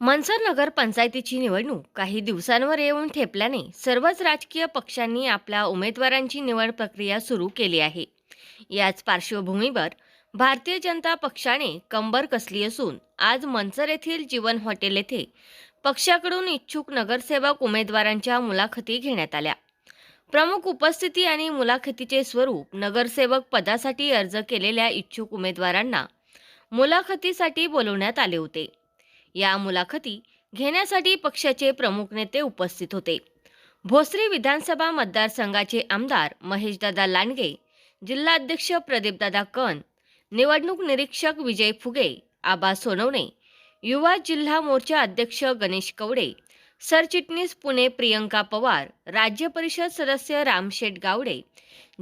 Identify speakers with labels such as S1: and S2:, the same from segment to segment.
S1: मनसर नगर पंचायतीची निवडणूक काही दिवसांवर येऊन ठेपल्याने सर्वच राजकीय पक्षांनी आपल्या उमेदवारांची निवड प्रक्रिया सुरू केली आहे. याच पार्श्वभूमीवर भारतीय जनता पक्षाने कंबर कसली असून आज मनसर येथील जीवन हॉटेल येथे पक्षाकडून इच्छुक नगरसेवक उमेदवारांच्या मुलाखती घेण्यात आल्या. प्रमुख उपस्थिती आणि मुलाखतीचे स्वरूप नगरसेवक पदासाठी अर्ज केलेल्या इच्छुक उमेदवारांना मुलाखतीसाठी बोलवण्यात आले होते. या मुलाखती घेण्यासाठी पक्षाचे प्रमुख नेते उपस्थित होते. भोसरी विधानसभा मतदारसंघाचे आमदार महेशदादा लांडगे जिल्हाध्यक्ष प्रदीपदादा कन निवडणूक निरीक्षक विजय फुगे आबा सोनवणे युवा जिल्हा मोर्चा अध्यक्ष गणेश कवडे सरचिटणीस पुणे प्रियंका पवार राज्य परिषद सदस्य रामशेठ गावडे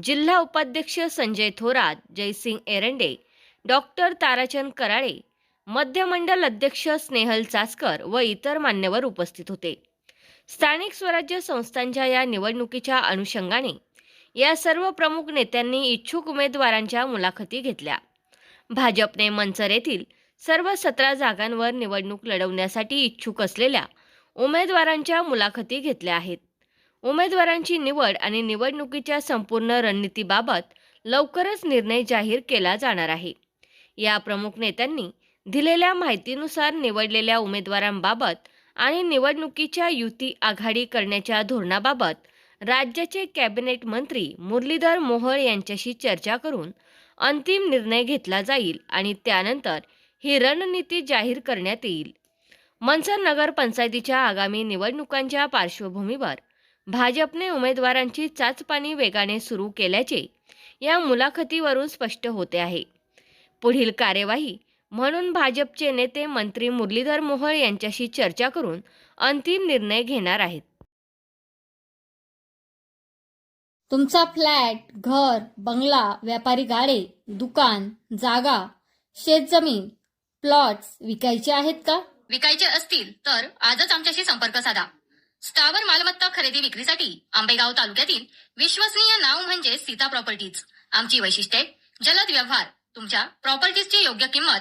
S1: जिल्हा उपाध्यक्ष संजय थोरात जयसिंग एरंडे डॉक्टर ताराचंद कराळे मध्यमंडल अध्यक्ष स्नेहल चासकर व इतर मान्यवर उपस्थित होते. स्थानिक स्वराज्य संस्थांच्या या निवडणुकीच्या अनुषंगाने या सर्व प्रमुख नेत्यांनी इच्छुक उमेदवारांच्या मुलाखती घेतल्या. भाजपने मंचर येथील सर्व सतरा जागांवर निवडणूक लढवण्यासाठी इच्छुक असलेल्या उमेदवारांच्या मुलाखती घेतल्या आहेत. उमेदवारांची निवड आणि निवडणुकीच्या संपूर्ण रणनीतीबाबत लवकरच निर्णय जाहीर केला जाणार आहे. या प्रमुख नेत्यांनी दिलेल्या माहितीनुसार निवडलेल्या उमेदवारांबाबत आणि निवडणुकीच्या युती आघाडी करण्याच्या धोरणाबाबत राज्याचे कॅबिनेट मंत्री मुरलीधर मोहोळ यांच्याशी चर्चा करून अंतिम निर्णय घेतला जाईल आणि त्यानंतर ही रणनीती जाहीर करण्यात येईल. मनसर नगर पंचायतीच्या आगामी निवडणुकांच्या पार्श्वभूमीवर भाजपने उमेदवारांची चाचपाणी वेगाने सुरू केल्याचे या मुलाखतीवरून स्पष्ट होते आहे. पुढील कार्यवाही म्हणून भाजपचे नेते मंत्री मुरलीधर मोहोळ यांच्याशी चर्चा करून अंतिम निर्णय घेणार आहेत.
S2: तुमचा फ्लॅट घर बंगला व्यापारी गाडे दुकान जागा शेतजमीन प्लॉट्स विकायचे आहेत का?
S3: विकायचे असतील तर आजच आमच्याशी संपर्क साधा. स्थावर मालमत्ता खरेदी विक्रीसाठी आंबेगाव तालुक्यातील विश्वसनीय नाव म्हणजे सीता प्रॉपर्टीज. आमची वैशिष्ट्ये जलद व्यवहार तुमच्या प्रॉपर्टीजची योग्य किंमत